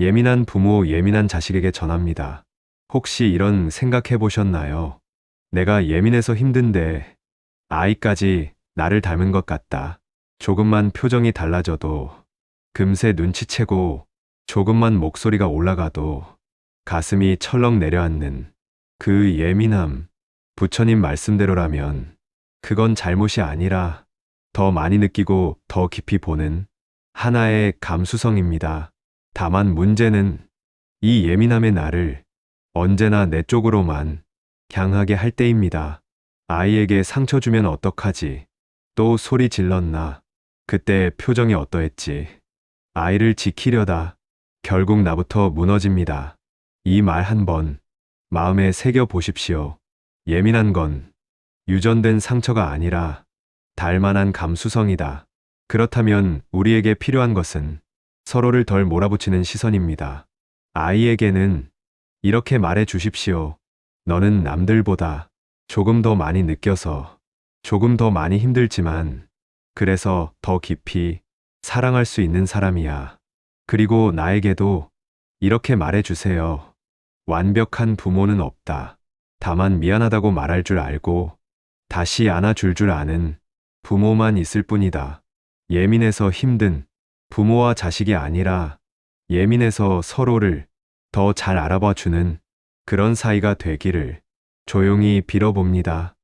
예민한 부모, 예민한 자식에게 전합니다. 혹시 이런 생각해 보셨나요? 내가 예민해서 힘든데 아이까지 나를 닮은 것 같다. 조금만 표정이 달라져도 금세 눈치채고 조금만 목소리가 올라가도 가슴이 철렁 내려앉는 그 예민함. 부처님 말씀대로라면 그건 잘못이 아니라 더 많이 느끼고 더 깊이 보는 하나의 감수성입니다. 다만 문제는 이 예민함의 나를 언제나 내 쪽으로만 향하게 할 때입니다. 아이에게 상처 주면 어떡하지? 또 소리 질렀나? 그때 표정이 어떠했지? 아이를 지키려다 결국 나부터 무너집니다. 이 말 한 번 마음에 새겨 보십시오. 예민한 건 유전된 상처가 아니라 달만한 감수성이다. 그렇다면 우리에게 필요한 것은 서로를 덜 몰아붙이는 시선입니다. 아이에게는 이렇게 말해 주십시오. 너는 남들보다 조금 더 많이 느껴서 조금 더 많이 힘들지만 그래서 더 깊이 사랑할 수 있는 사람이야. 그리고 나에게도 이렇게 말해 주세요. 완벽한 부모는 없다. 다만 미안하다고 말할 줄 알고 다시 안아줄 줄 아는 부모만 있을 뿐이다. 예민해서 힘든 부모와 자식이 아니라 예민해서 서로를 더 잘 알아봐 주는 그런 사이가 되기를 조용히 빌어봅니다.